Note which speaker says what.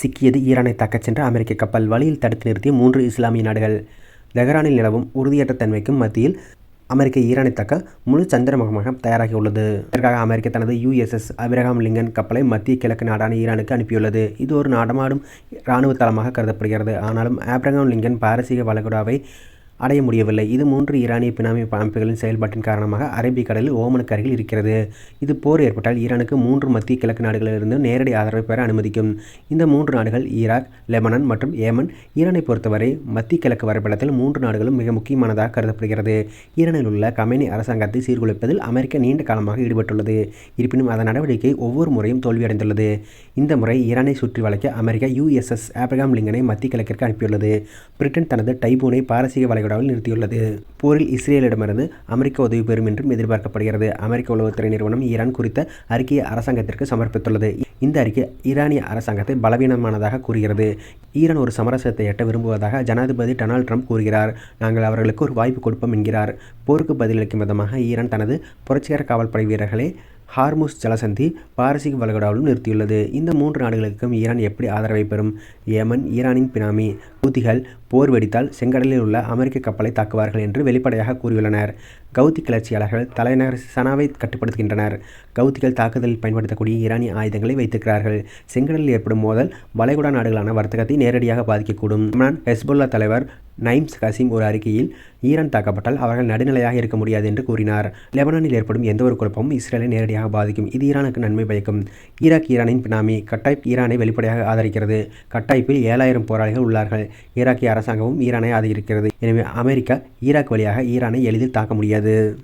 Speaker 1: சிக்கியது ஈரானை தாக்கச் சென்ற அமெரிக்க கப்பல் வழியில் தடுத்து நிறுத்திய மூன்று இஸ்லாமிய நாடுகள். தெஹ்ரானில் நிலவும் உறுதியற்ற தன்மைக்கும் மத்தியில் அமெரிக்க ஈரானை தாக்க முழு சந்திரமுகமாக தயாராகியுள்ளது. இதற்காக அமெரிக்க தனது யுஎஸ்எஸ் அபிரகாம் லிங்கன் கப்பலை மத்திய கிழக்கு நாடான ஈரானுக்கு அனுப்பியுள்ளது. இது ஒரு நடமாடும் இராணுவ தளமாக கருதப்படுகிறது. ஆனாலும் ஆப்ரகாம் லிங்கன் பாரசீக வளைகுடாவை அடைய முடியவில்லை. இது மூன்று ஈரானிய பினாமி அமைப்புகளின் செயல்பாட்டின் காரணமாக அரபிக்கடலில் ஓமனுக்கு அருகில் இருக்கிறது. இது போர் ஏற்பட்டால் ஈரானுக்கு மூன்று மத்திய கிழக்கு நாடுகளிலிருந்து நேரடி ஆதரவை பெற அனுமதிக்கும். இந்த மூன்று நாடுகள் ஈராக் லெபனான் மற்றும் ஏமன். ஈரானை பொறுத்தவரை மத்திய கிழக்கு வரைபடத்தில் மூன்று நாடுகளும் மிக முக்கியமானதாக கருதப்படுகிறது. ஈரானில் உள்ள கமேனி அரசாங்கத்தை சீர்குலைப்பதில் அமெரிக்கா நீண்ட காலமாக ஈடுபட்டுள்ளது. இருப்பினும் அதன் நடவடிக்கை ஒவ்வொரு முறையும் தோல்வியடைந்துள்ளது. இந்த முறை ஈரானை சுற்றி வளைக்க அமெரிக்கா யுஎஸ்எஸ் ஆப்ரகாம் லிங்கனை மத்திய கிழக்கிற்கு அனுப்பியுள்ளது. பிரிட்டன் தனது டைபூனை பாரசீக வளைகுடா வளைகுடாவில் நிறுத்தியுள்ளது. போரில் இஸ்ரேலிடமிருந்து அமெரிக்க உதவி பெறும் என்றும் எதிர்பார்க்கப்படுகிறது. அமெரிக்க உளவுத்துறை நிறுவனம் ஈரான் குறித்த அறிக்கையை அரசாங்கத்திற்கு சமர்ப்பித்துள்ளது. இந்த அறிக்கை ஈரானிய அரசாங்கத்தை பலவீனமானதாக கூறுகிறது. ஈரான் ஒரு சமரசத்தை எட்ட விரும்புவதாக ஜனாதிபதி டொனால்ட் ட்ரம்ப் கூறுகிறார். நாங்கள் அவர்களுக்கு ஒரு வாய்ப்பு கொடுப்போம் என்கிறார். போருக்கு பதிலளிக்கும் விதமாக ஈரான் தனது புரட்சிகர காவல்படை வீரர்களை ஹார்முஸ் ஜலசந்தி பாரசீக வளைகுடாவிலும் நிறுத்தியுள்ளது. இந்த மூன்று நாடுகளுக்கும் ஈரான் எப்படி ஆதரவை பெறும்? ஏமன் ஈரானின் பினாமி ஹூத்திகள் போர் வெடித்தால் செங்கடலில் உள்ள அமெரிக்க கப்பலை தாக்குவார்கள் என்று வெளிப்படையாக கூறியுள்ளனர். கௌதி கிளர்ச்சியாளர்கள் தலைநகர் சனாவை கட்டுப்படுத்துகின்றனர். கவுதிகள் தாக்குதலில் பயன்படுத்தக்கூடிய ஈரானிய ஆயுதங்களை வைத்திருக்கிறார்கள். செங்கடலில் ஏற்படும் மோதல் வளைகுடா நாடுகளான வர்த்தகத்தை நேரடியாக பாதிக்கக்கூடும். இம்ரான் ஹெஸ்புல்லா தலைவர் நைம்ஸ் கசீம் ஒரு அறிக்கையில் ஈரான் தாக்கப்பட்டால் அவர்கள் நடுநிலையாக இருக்க முடியாது என்று கூறினார். லெபனானில் ஏற்படும் எந்த ஒரு குழப்பமும் இஸ்ரேலை நேரடியாக பாதிக்கும். இது ஈரானுக்கு நன்மை பயக்கும். ஈராக் ஈரானின் பினாமி. கட்டாய்ப் ஈரானை வெளிப்படையாக ஆதரிக்கிறது. கட்டாய்ப்பில் ஏழாயிரம் போராளிகள் உள்ளார்கள். ஈராக்கிய அரசாங்கமும் ஈரானை ஆதரிக்கிறது. எனவே அமெரிக்கா ஈராக் வழியாக ஈரானை எளிதில் தாக்க முடியாது.